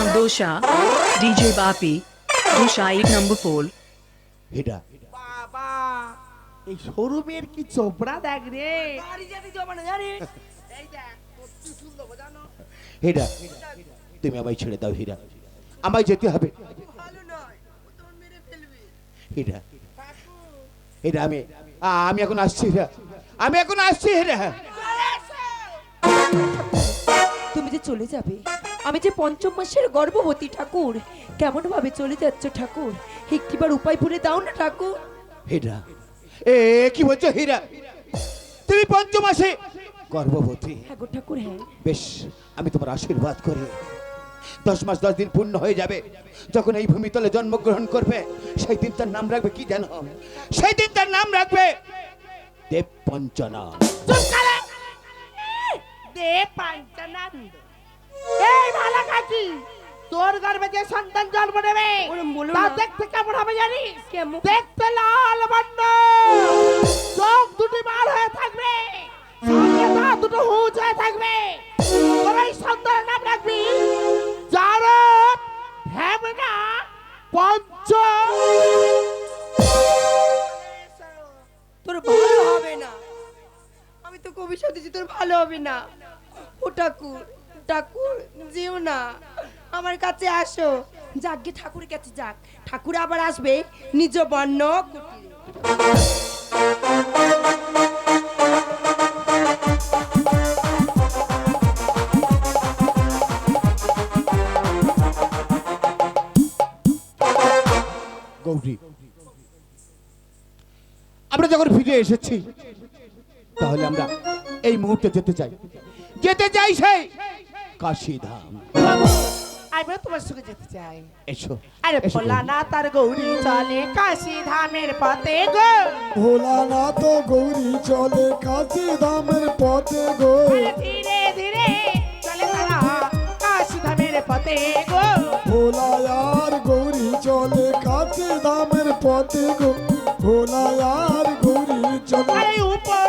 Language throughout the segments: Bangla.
Sandosha, DJ Bapi, Dusha 8 number 4. এটা। বাবা এই শোরুমের কি চোপড়া দেখ রে? বাড়ি যেতে যাব না জানিস এই দেখ কত সুন্দর বোঝানো হীরা তুমি আমায় ছেড়ে দাও হীরা। আমায় যেতে হবে। ভালো নয় তোমার মেরে ফেলবে। হীরা হীরা আমি আমি এখন আসছি হীরা। আমি এখন আসছি হীরা। যে চলে যাবে। আমি যে পঞ্চম মাসের গর্ভবতী ঠাকুর কেমন ভাবে চলে যাচ্ছ ঠাকুর? একটিবার উপায় বলে দাও না ঠাকুর। হীরা এ কি বলছো হীরা? তুমি পঞ্চমাসে গর্ভবতী। হ্যাঁ ঠাকুর হ্যাঁ। বেশ আমি তোমার আশীর্বাদ করি। দশ মাস দশ দিন পূর্ণ হয়ে যাবে। যখন এই ভূমিতলে জন্মগ্রহণ করবে সেই দিন তার নাম রাখবে কি জানো? সেই দিন তার নাম রাখবে দেব পঞ্চনা চুপ করে। দে পাঞ্চানন্দ এই ভালা কাকি তোর গর্ভে যে সন্তান জন্ম নেবে তা দেখতে কেমন হবে জানিস? দেখতে লাল বর্ণ। চোখ দুটি বার হয়ে থাকবে তা দুটো হুঁচ হয়ে থাকবে। তোর এই সন্তানের নাম রাখবি জারদ হেমনা পঞ্চ। তোর ভালো হবে না। আমি তো কবি সাথে তোর ভালো হবে না। ও ঠাকুর ঠাকুর যেও না। আমার কাছে আসো। যাক গে, ঠাকুরের কাছে যাক। ঠাকুর আবার আসবে, নিজ বর্ণ আমরা যখন ফিরে এসেছি, তাহলে আমরা এই মুহূর্তে যেতে চাই। যেতে চাই সেই কাশীধাম আমিও তোমার সঙ্গে যেতে চাই। এসো আরে এসো ভোলা গৌরী। না তার গৌরী চলে কাশী ধামের পথে গো। ভোলানাথ গৌরী চলে কাশি ধামের পথে গো। আরে ধীরে ধীরে চলে তারা কাশী ধামের পথে গো। ভোলায়ার গৌরী চলে কাশি ধামের পথে গো। ভোলায়ার গৌরী চলে আরে উপনীত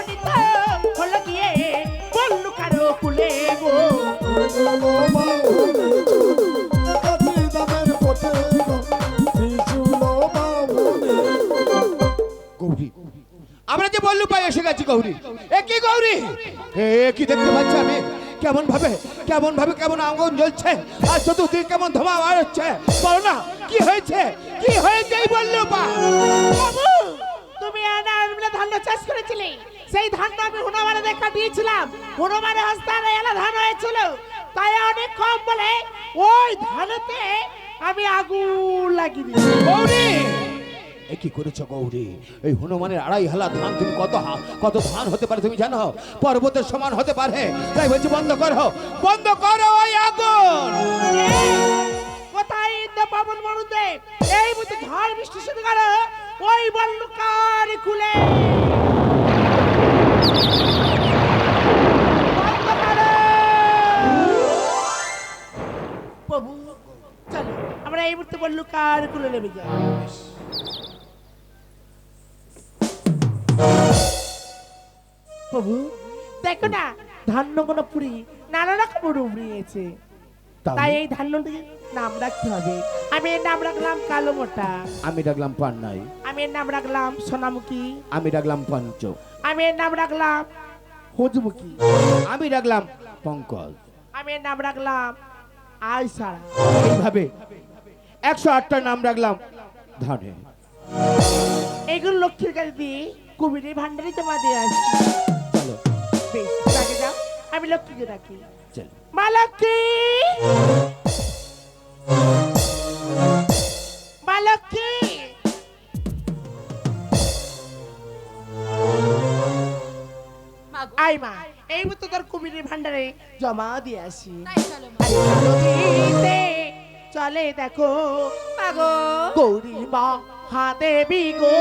আমরা যে বললু পাই এসে গেছি গৌরী। এ কি গৌরী? এ কি দেখতে পাচ্ছি আমি? কেমন ভাবে কেমন ভাবে কেমন আগুন জ্বলছে? আর চতুর্দিকে কেমন ধোঁয়া বার হচ্ছে? বলো না কি হয়েছে? কি হয়েছে এই বললু বাবু তুমি আনার মিলে ধান্য চাষ করেছিলে? সেই ধানটা আমি হুনমারে দেখা দিয়েছিলাম। হুনমারে হস্তানে এলা ধান হয়েছিল। তাই অনেক কম বলে ওই ধানেতে আমি আগুন লাগিয়ে দিয়েছি। গৌরী! এ কি করেছ গৌরী? এই হনুমানের আড়াই হালা ধান তুমি কত কত ধান হতে পারে তুমি জানো? পর্বতের সমান হতে পারে। তাই বলছি, বন্ধ করো। বন্ধ করো ওই আগুন! প্রভু আমরা এই মুহূর্তে বল্লুকার খুলে নেমে যাই। প্রভু দেখো না ধান্য কোনো পুরি নানা রকম রূপ নিয়েছে। তাই এই ধান্যটির নাম রাখতে হবে। আমি এর নাম রাখলাম কালো মোটা আমি ডাকলাম পান্নাই। আমি এর নাম রাখলাম সোনামুখী। আমি ডাকলাম পঞ্চ। আমি এর নাম রাখলাম হুজমুখী। আমি ডাকলাম পঙ্কজ। আমি এর নাম রাখলাম আয়সারা। এইভাবে একশো আটটা নাম রাখলাম ধানে। এগুলো লক্ষ্মীর কাছে দিয়ে কুমিরের ভান্ডারে জমা দিয়ে আসি চলো। বেশ রাখে যাও আমি লক্ষ্মীকে রাখি চলো। মা লক্ষ্মী! মা লক্ষ্মী! আই মা এই মতো তোর কুমিরের ভান্ডারে জমা দিয়ে আসি। চলে দেখো। গৌরী মা দেবী গো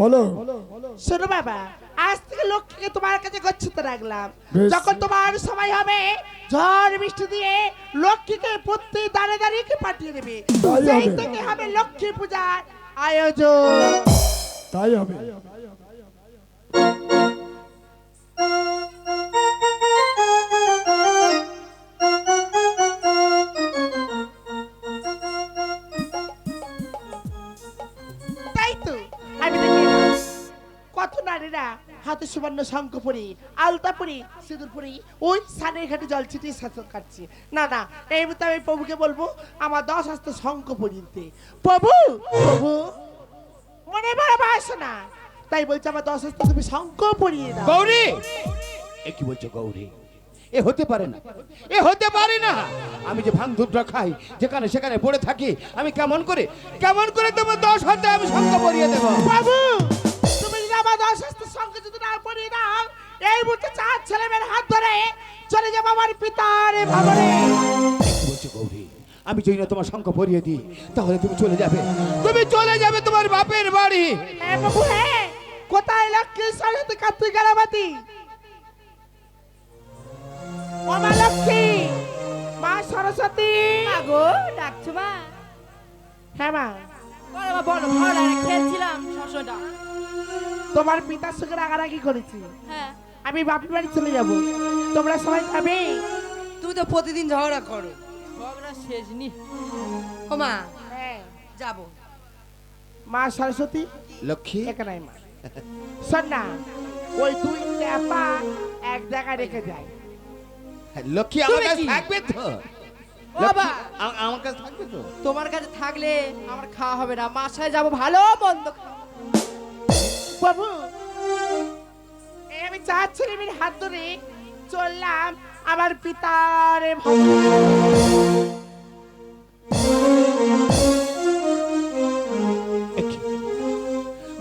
বলো। শোনো বাবা আজ থেকে লক্ষ্মীকে তোমার কাছে গচ্ছিত রাখলাম। যখন তোমার সময় হবে ঝড় বৃষ্টি দিয়ে লক্ষ্মীকে প্রতি দাঁড়ে দাঁড়িয়ে পাঠিয়ে দেবে। সেই। থেকে হবে লক্ষ্মী পূজার আয়োজন। তাই হবে। সুবর্ণ শঙ্খ পরি আলতা পরি সিঁদুর পরি ওই সানের ঘাটে জল ছিটিয়ে শাসন কাটছে। না না এই মতো আমি প্রভুকে বলব আমার দশ হস্তে শঙ্খ পরিয়ে প্রভু প্রভু মনে বড় বাসনা তাই বলছে আমার দশ হস্তে তুমি শঙ্খ পরিয়ে দাও। গৌরী! এ কি বলছো গৌরী? এ হতে পারে না। এ হতে পারে না। আমি যে ভাঙ দুধটা খাই যেখানে সেখানে পড়ে থাকি আমি কেমন করে কেমন করে তোমার দশ হাতে আমি শঙ্খ পরিয়ে দেবো? বাবু আমার দশ হস্তে যদি না পরিয়ে দাও এই মুহূর্তে চার ছেলে হাত ধরে চলে যাব আমার পিতার ভবনে। এ গৌরী আমি যদি না তোমার শঙ্খ পরিয়ে দিই তাহলে তুমি চলে যাবে। তুমি চলে যাবে তোমার বাপের বাড়ি। হ্যাঁ বাবু হ্যাঁ। কোথায় লক্ষ্মী সরস্বতী কার্তিক গালাবাতি ও মা লক্ষ্মী মা সরস্বতী। গো ডাকছো মা? হ্যাঁ মা। বলো বলো খেলছিলাম তোমার পিতার সঙ্গে রাগারাগি করেছি। হ্যাঁ। আমি বাপের বাড়ি চলে যাব। তোমরা সবাই যাবে। তুমি তো প্রতিদিন ঝগড়া করো। ঝগড়া শেষ নি। ও মা হ্যাঁ। যাব। মা সরস্বতী লক্ষ্মী? এখানে মা। শোন না ওই দুই ট্যাপা এক জায়গায় রেখে যায়। লক্ষ্মী আমার কাছে থাকবে তো? বাবা। আমার কাছে থাকবে তো? তোমার কাছে থাকলে আমার খাওয়া হবে না। মাসায় যাব ভালো মন্দ খাব। বাবু। আমি চার ছেলে হাত ধরে চললাম আমার পিতার।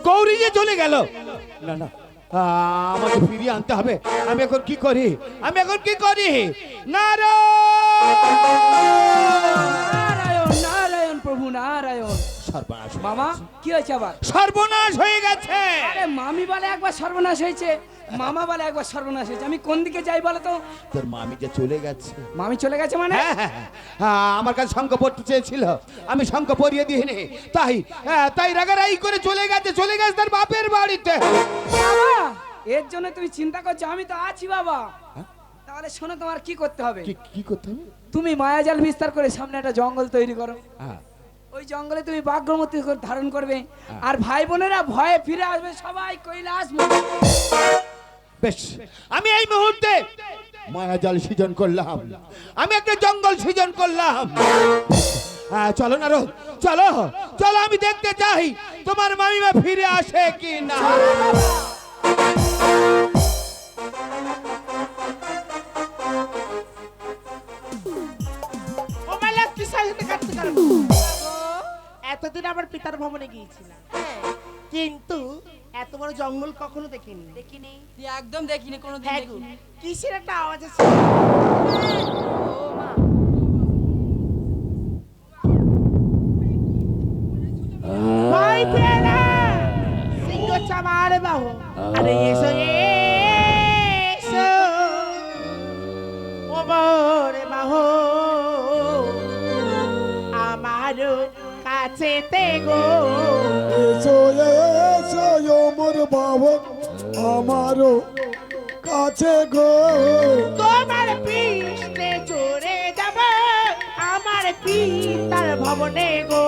গৌরী যে চলে গেল। না না আমাকে ফিরিয়ে আনতে হবে। আমি এখন কি করি? আমি এখন কি করি? নারায়ণ নারায়ণ প্রভু নারায়ণ। সর্বনাশ মামা। কি হয়েছে আবার? সর্বনাশ হয়ে গেছে। আরে মামি বলে একবার সর্বনাশ হয়েছে মামা বলে একবার সর্বনাশ হয়েছে। আমি কোন দিকে যাই বলো তো? তোর মামি যে চলে গেছে। মামি চলে গেছে মানে? হ্যাঁ, হ্যাঁ, হ্যাঁ। আমার কাছে শঙ্খ পড়তে চেয়েছিল। আমি শঙ্খ পরিয়ে দিইনি। তাই তাই রাগারাই করে চলে গেছে চলে গেছে তার বাপের বাড়িতে। বাবা এর জন্য তুমি চিন্তা করছ আমি তো আছি বাবা। তাহলে শোনো তোমার কি করতে হবে? কি কি করতে হবে? তুমি মায়াজাল বিস্তার করে সামনে একটা জঙ্গল তৈরি করো। হ্যাঁ। ওই জঙ্গলে তুমি বাঘ্রমতি ধারণ করবে। আর ভাই বোনেরা ভয়ে ফিরে আসবে সবাই কৈলাস বেশ আমি এই মুহূর্তে মায়াজাল সৃজন করলাম। আমি একটা জঙ্গল সৃজন করলাম। হ্যাঁ চলো না রো চলো চলো আমি দেখতে চাই তোমার মামিমা ফিরে আসে কি না এতদিন আমার পিতার ভবনে গিয়েছিলাম। কিন্তু এত বড় জঙ্গল কখনো দেখিনি। দেখিনি। একদম দেখিনি কোনো হ্যাঁ কিসের একটা আওয়াজ আছে? ভয় পেয়ে না সিংহ চামার বাহু। আরে এসো এসো কাছেতে গো। এসো এসো মোর বাবা আমারও কাছে গো। তোমার পৃষ্ঠে চড়ে যাব আমার পিতার ভবনে গো।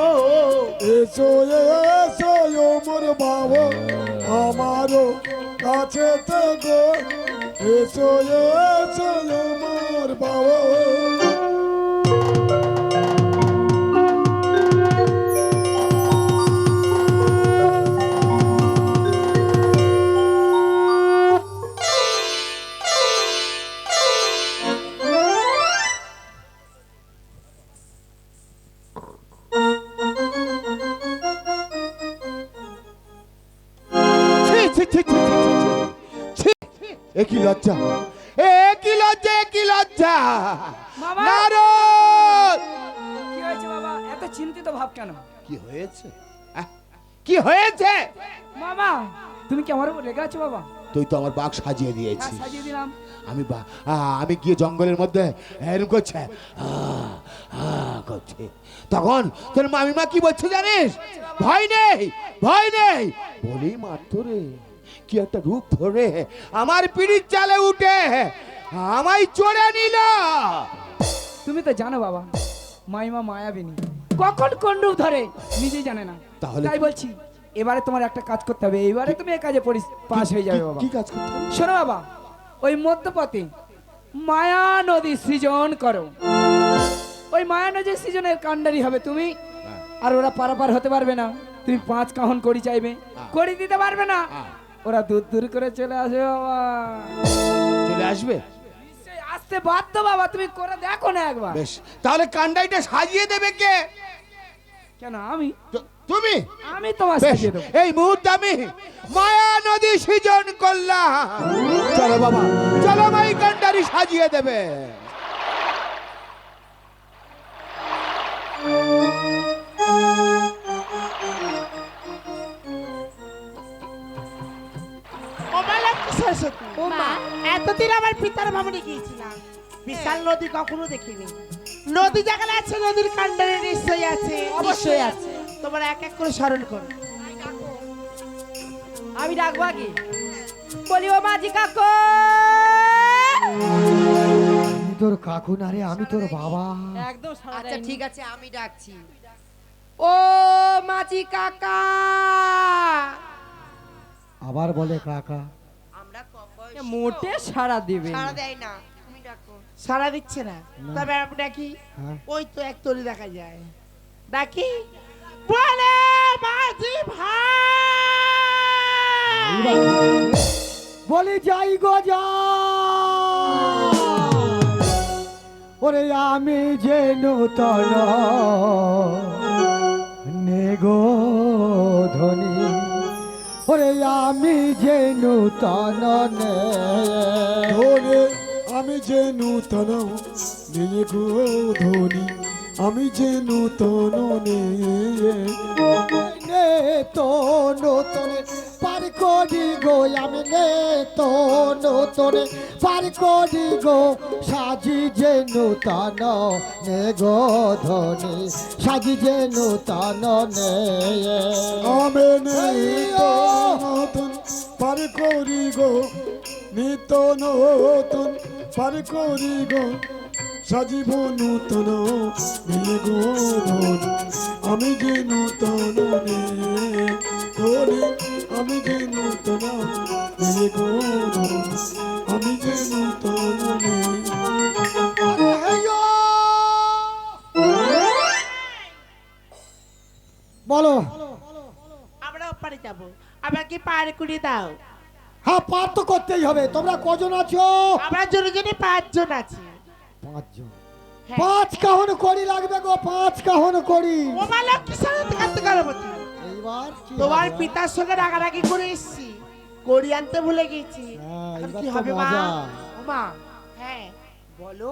এসো এসো মোর বাবা আমারও কাছে গো। এসো এসো মোর বাবা আছো বাবা? তুই তো আমার বাঘ সাজিয়ে হ্যাঁ দিয়েছিস সাজিয়ে দিলাম। আমি আমি গিয়ে জঙ্গলের মধ্যে এরকম করছে করছে। তখন তোর মামিমা কি বলছে জানিস? ভয় নেই ভয় নেই। বলি মাত্র রে কি একটা রূপ ধরে আমার পিড়ির চালে উঠে আমায় চড়ে নিল। তুমি তো জানো বাবা মাইমা মায়াবিনী। কখন কোন রূপ ধরে? নিজেই জানে না। তাহলে তাই বলছি এবারে তোমার একটা কাজ করতে হবে। এবারে তুমি এই কাজে পাস হয়ে যাবে বাবা। কি কাজ করতে হবে? শোনো বাবা ওই মধ্যপথে মায়া নদী সৃজন করো। ওই মায়া নদীর সৃজনের কাণ্ডারি হবে তুমি হ্যাঁ। আর ওরা পারাপার হতে পারবে না। তুমি পাঁচ কাহন করি চাইবে। করি দিতে পারবে না। হ্যাঁ। ওরা দূর দূর করে চলে আসবে বাবা। চলে আসবে? নিশ্চয়ই আসতে বাধ্য বাবা তুমি করে দেখো না একবার। বেশ। তাহলে কান্ডাইটা সাজিয়ে দেবে কে? কেন আমি? তুমি? আমি তোমার সাজিয়ে এই মুহূর্তে আমি মায়া নদী সৃজন করলাম। চলো বাবা চলো মাই কান্ডারি সাজিয়ে দেবে। ওমা লক্ষ্মী সরস্বতী ওমা। এতদিন আমার পিতার ভবনে গিয়েছিলাম। বিশাল নদী কখনো দেখিনি। নদী যেখানে আছে নদীর কাণ্ডারে নিশ্চয়ই আছে। অবশ্যই আছে। তোমার এক এক করে স্মরণ করো। আমি ডাকবো আগে। বলি ও মাঝি কাকু! তোর কাকু না রে আমি তোর বাবা। একদম আচ্ছা ঠিক আছে আমি ডাকছি। ও মাঝি কাকা! আবার বলে কাকা। আমরা কম বয়সী মোটে সারা দেবে। সারা দেয় না তুমি ডাকো। সারা দিচ্ছে না। তবে আমি ডাকি হ্যাঁ। ওই তো এক তরি দেখা যায়। ডাকি? বলে মাঝি ভাই। বলি যাই গো যা। ওরে আমি যে নূতন নেগো ধনী ওরে আমি যে নূতন ওরে আমি যে নূতন নেগো ধনী। আমি যে নূতন নূতন পার করি গো, আমি নে তো নূতন পার করি গো, সাজি যে নূতন নে গো ধনী, সাজি যে নূতন নে আমি নে তো নূতন, পার করি গো নিত নূতন, পার করি গো সাজিব নূতন নিয়ে গো আমি যে নূতন ধরে আমি যে নূতন আমি যে নূতন বলো। আমরা ওপারে যাব। আমাকে পার করে দাও? হ্যাঁ পার তো করতেই হবে। তোমরা কজন আছো? আমরা জনে পাঁচজন আছি। পাঁচজন। হ্যাঁ। পাঁচ কাহন করি লাগবে গো পাঁচ কাহন করি কার্তিক গণপতি এইবার তোমার পিতার সঙ্গে রাগারাগি করে এসেছি। কড়ি আনতে ভুলে গেছি। হ্যাঁ, কি হবে মা? হ্যাঁ। বলো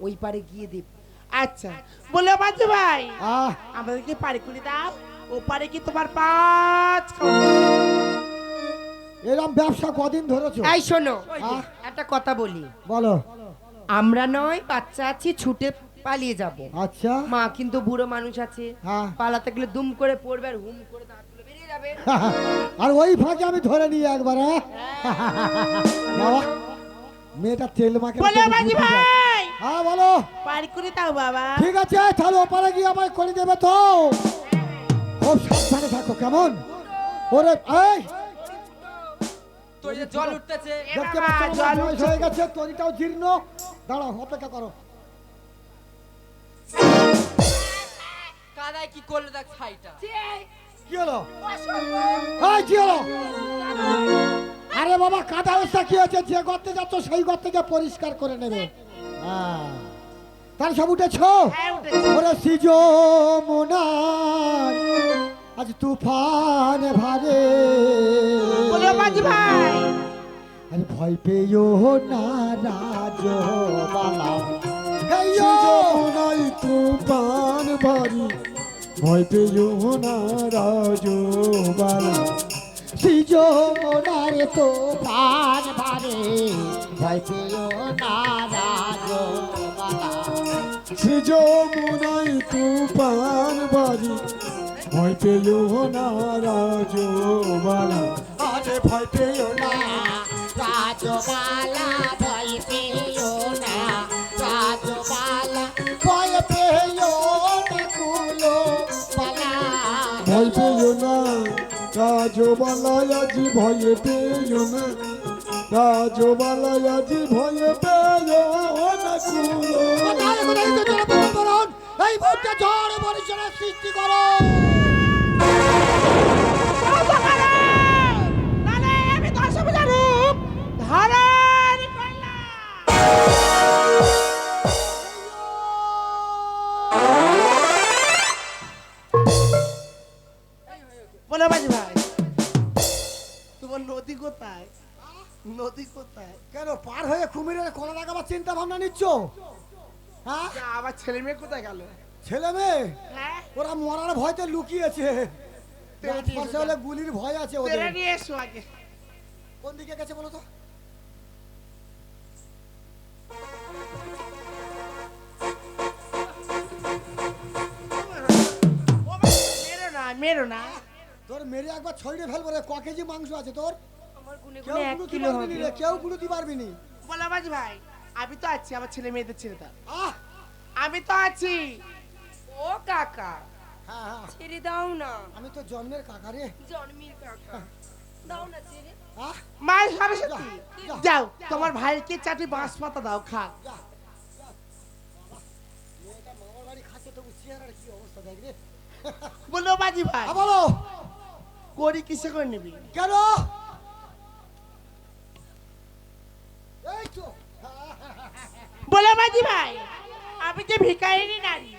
ওই পারে গিয়ে দেব আচ্ছা বলে বাজু ভাই। আমাদেরকে পারে করে দাও ও পারে কি তোমার পাঁচ এরম ব্যবসা কদিন ধরেছো? এই শোনো আহ। একটা কথা বলি। বলো। আমরা নয় বাচ্চা আছি ছুটে পালিয়ে যাব। আচ্ছা। মা কিন্তু বুড়ো মানুষ আছে। হ্যাঁ। পালাতে গেলে দুম করে পড়বে আর হুম করে দাঁতগুলো বেরিয়ে যাবে। আর ওই ফাঁকে আমি ধরে নিই একবার হ্যাঁ? বাবা মেয়েটা তেল মাকে বলে বাজি ভাই! হ্যাঁ বলো। পারে করে দাও বাবা। ঠিক আছে তাহলে ওপারে গিয়ে আমায় করে দেবে তো। খুব সাবধানে থাকো কেমন? ওরে এই! জল উঠতেছে। জল। হয়ে গেছে তরিটাও জীর্ণ। দাঁড়াও অপেক্ষা করো। কাদায় কি করল দেখ ছাইটা? কি হলো? এই কি হলো? আরে বাবা কাদা অবস্থা কি হয়েছে? যে গর্তে যাচ্ছ সেই গর্ত থেকে পরিষ্কার করে নেবে। হ্যাঁ। তার সব উঠেছো? হ্যাঁ, উঠেছি। ওরে সিজ মোনার আজ তুফান ভারে। ভাই। আরে ভয় পেও না রাজ বালা। নাই তুফান ভারী ভয় পেও না রাজ বালা। সৃজনার তো প্রাণ ভারে ভয় পেও না রাজবালা সৃজমুনাই তুফান বাড়ি ভয় পেও না রাজবালা আরে ভয় না রাজবালা ভয় পেও না রাজবালা ভয় পেও না কুলো বালা ভয় পেও না রাজবালা আজি ভয় পেও না রাজবালা আজি ভয় পেও না কুলো। এই মুহূর্তে ঝড় বরিশালের সৃষ্টি করো। নদী কোথায়? নদী কোথায়? কেন পার হয়ে কুমিরের কলা লাগাবার চিন্তা ভাবনা নিচ্ছ? হ্যাঁ? যা, আমার ছেলে মেয়ে কোথায় গেল? ছেলে মেয়ে? হ্যাঁ। ওরা মরার ভয়তে লুকিয়েছে। গুলির ভয় আছে ওদের। কোন দিকে গেছে বলো তো? মেরো না। তোর মেরে একবার ছড়িয়ে ফেলব রে ক কেজি মাংস আছে তোর? আমার গুনে কেউ গুলোতে কিলো পারবি রে কেউ গুলোতে পারবি নি। বলে বাজি ভাই আমি তো আছি আমার ছেলে মেয়েদের ছেড়ে দাও। আহ! আমি তো আছি। ও কাকা হ্যাঁ হ্যাঁ। ছেড়ে দাও না। আমি তো জন্মের কাকা রে। জন্মের কাকা। দাও না ছেড়ে। মা সরস্বতী যাও তোমার ভাইকে চারটি বাঁশ পাতা দাও খা। যা যা। বাবা, মেয়েটা মামার বাড়ি খাচ্ছে তবু চেহারার কি অবস্থা দেখ রে। বলো বাজি ভাই। বলো। করি কিসে করে নিবি? কেন? এই তো। বলে বাজি ভাই আমি যে ভিকারিনী নারী।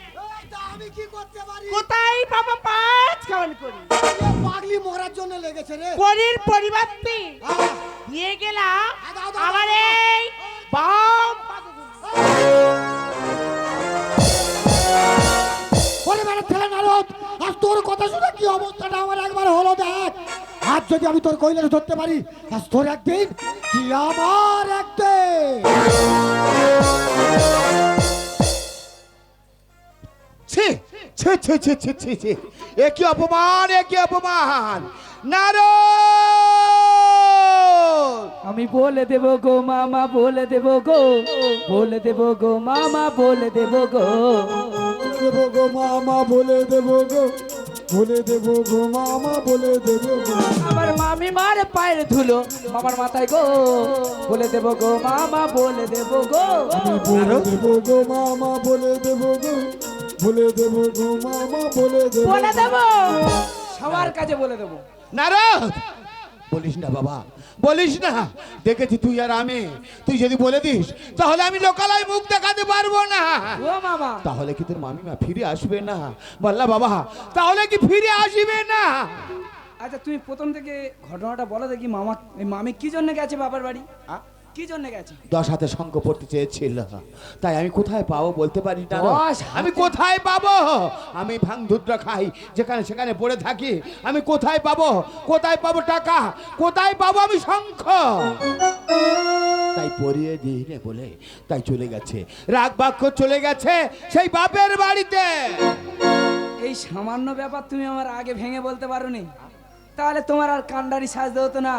আমি কি করতে পারি? কোথায় পাবো পাঁচ খাওয়ান করি? পাগলি মরার জন্য লেগেছে রে। করির পরিবর্তে দিয়ে গেলাম আমার এই বাম মানে ঠেলে নারদ আর তোর কথা শুনে কি অবস্থাটা? আমার একবার হলো দেখ। আজ যদি আমি তোর কইলে ধরতে পারি আজ তোর একদিন কি আমার একদিন? ছি ছি ছি ছি ছি ছি ছি। এ কি অপমান এ কি অপমান? নারদ! আমি বলে দেব গো মামা বলে দেব গো। বলে দেব গো মামা বলে দেব গো। দেবো গো মামা বলে দেবো গো বলে দেবো গো মামা বলে দেবো গো। আমার মামি মার পায়ের ধুলো মামার মাথায় গো বলে দেব গো মামা বলে দেব গো। আমি বলে দেবো গো মামা বলে দেবো গো বলে দেবো গো মামা বলে দেবো বলে দেব। সবার কাছে বলে দেব। নারদ! বলিস না বাবা বলিস না। দেখেছি তুই আর আমি। তুই যদি বলে দিস তাহলে আমি লোকালয় মুখ দেখাতে পারব না। ও মামা তাহলে কি তোর মামিমা ফিরে আসবে না? বললা বাবা তাহলে কি ফিরে আসবে না? আচ্ছা তুমি প্রথম থেকে ঘটনাটা বলো দেখি মামা মামি কি জন্য গেছে বাবার বাড়ি? কি জন্য গেছে? দশ হাতে শঙ্খ পড়তে চেয়েছিল। তাই আমি কোথায় পাবো বলতে পারি না দশ আমি কোথায় পাবো? আমি ভাঙধুদ্রা খাই যেখানে সেখানে পড়ে থাকি। আমি কোথায় পাবো? কোথায় পাবো টাকা? কোথায় পাবো আমি শঙ্খ? তাই পরিয়ে দিই রে বলে তাই চলে গেছে। রাগ বাক্য চলে গেছে সেই বাপের বাড়িতে। এই সামান্য ব্যাপার তুমি আমার আগে ভেঙে বলতে পারোনি। তাহলে তোমার আর কান্ডারি সাজতে হতো না।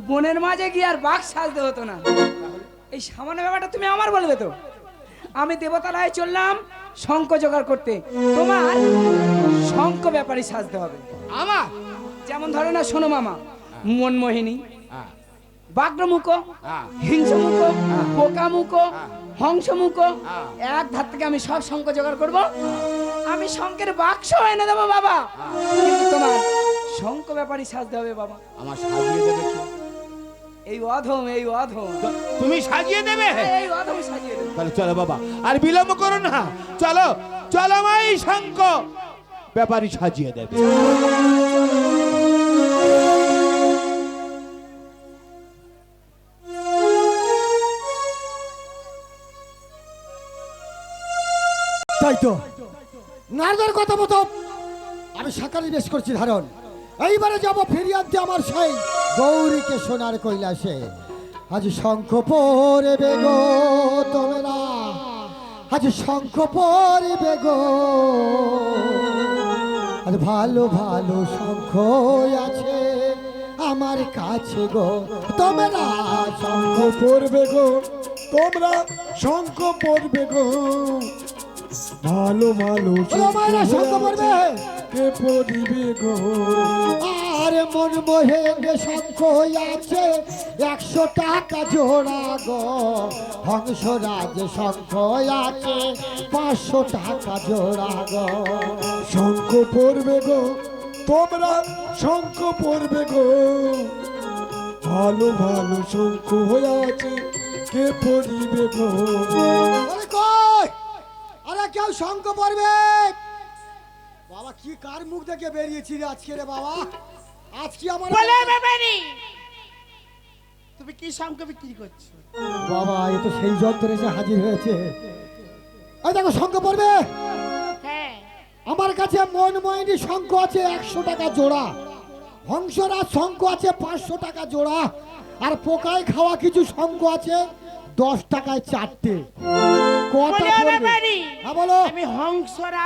বনের মাঝে গিয়ে আর বাঘ সাজতে হতো না। এই সামান্য ব্যাপারটা তুমি আমার বলবে তো? আমি দেবতালয়ে চললাম শঙ্খ জোগাড় করতে। তোমার শঙ্খ ব্যাপারই সাজতে হবে। আমার? যেমন ধরো না শোনো মামা মনমোহিনী হ্যাঁ, বাগ্রমুখ হ্যাঁ। হিংসমুখ পোকামুখ হংসমুখ হ্যাঁ। এক ধার থেকে আমি সব শঙ্খ জোগাড় করব। আমি শঙ্কের বাক্স এনে দেবো বাবা। কিন্তু তোমার শঙ্খ ব্যাপারই সাজতে হবে বাবা। আমার সাজিয়ে দেবে এই অধম এই অধম। তুমি সাজিয়ে দেবে? এই অধম সাজিয়ে দেবে। তাহলে চলো বাবা আর বিলম্ব করো না। চলো চলো মাই শঙ্খ। ব্যাপারই সাজিয়ে দেবে। তাই তো। নারদের কথা মতো আমি সাকারি বেশ করছি ধারণ। এইবারে যাব ফিরিয়ে আনতে আমার সেই। গৌরীকে সোনার কৈলাসে। আজ শঙ্খ পরে গো তোমরা। আজ শঙ্খ পরে গো। আজ ভালো ভালো শঙ্খ আছে আমার কাছে গো। তোমরা শঙ্খ পড়বে গো। তোমরা শঙ্খ পড়বে গো। ভালো ভালো শঙ্খ পড়বে কে পড়িবে গো? আর মন মোহেন শঙ্খ আছে। একশো টাকা জোড়া গো। হংসরাজ শঙ্খ আছে। পাঁচশো টাকা জোড়া গো। শঙ্খ পড়বে গো, তোমরা শঙ্খ পড়বে গো। ভালো ভালো শঙ্খ হয়ে আছে, কে পড়িবে গো? আরে কেউ শঙ্খ পড়বে? বাবা, কি কার মুখ দেখে বেরিয়েছি আজকে রে বাবা? আজকে আমার বলে বেবেনি তুমি কি শঙ্খ বিক্রি করছ? বাবা এ তো সেই যন্ত্র এসে হাজির হয়েছে। এই দেখো শঙ্খ পড়বে? হ্যাঁ। আমার কাছে মনময়নী শঙ্খ আছে একশো টাকা জোড়া। হংসরাজ শঙ্খ আছে পাঁচশো টাকা জোড়া। আর পোকায় খাওয়া কিছু শঙ্খ আছে দশ টাকায় চারটে। বলে। আমি হংসরা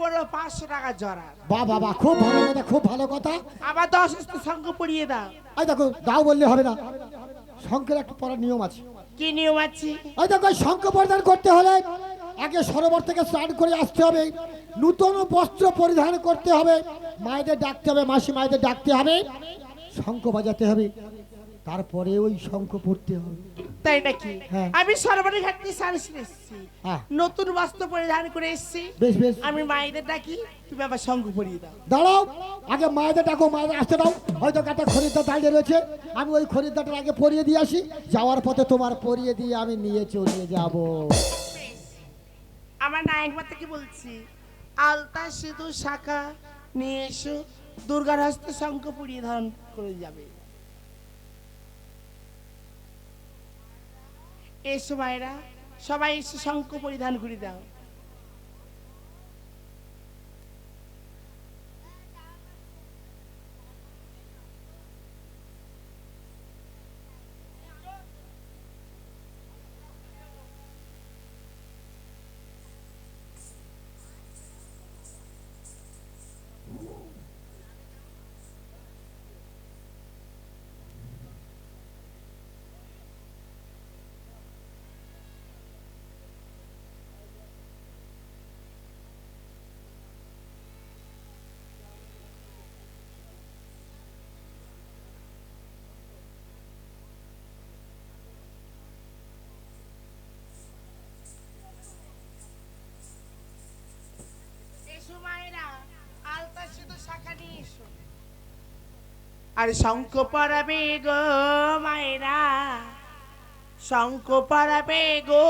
পড়ো পাঁচশো টাকা জড়া। বা বাবা খুব ভালো কথা খুব ভালো কথা। আবার দশ শঙ্খ পড়িয়ে দাও। এই দেখো দাও বললে হবে না। শঙ্খের একটা পড়ার নিয়ম আছে। কি নিয়ম আছে? ওই দেখো শঙ্খ পরিধান করতে হলে আগে সরোবর থেকে স্নান করে আসতে হবে। নূতন বস্ত্র পরিধান করতে হবে। মায়েদের ডাকতে হবে মাসি মায়েদের ডাকতে হবে। শঙ্খ বাজাতে হবে। তারপরে ওই শঙ্খ পড়তে হবে। তাই নাকি? হ্যাঁ। আমি সরবরি ঘাট থেকে সারিস এসেছি? হ্যাঁ। নতুন বস্ত্র পরিধান করে এসেছি। বেশ বেশ। আমি মায়েদের ডাকি তুমি আবার শঙ্খ পরিয়ে দাও। দাঁড়াও আগে মায়েদের ডাকো মায়েদের আসতে দাও। হয়তো একটা খরিদ্দার দাঁড়িয়ে রয়েছে। আমি ওই খরিদ্দারটা আগে পরিয়ে দিয়ে আসি। যাওয়ার পথে তোমার পরিয়ে দিয়ে আমি নিয়ে চলে যাব। আমার নায়কবার থেকে বলছি? আলতা সিধু শাখা নিয়ে এসো দুর্গার হস্তে শঙ্খ ধারণ করে যাবে। এসো মায়েরা সবাই এসে শঙ্খ পরিধান করে দাও। আর শঙ্খ পরাবে গো মায়েরা শঙ্খ পরাবে গো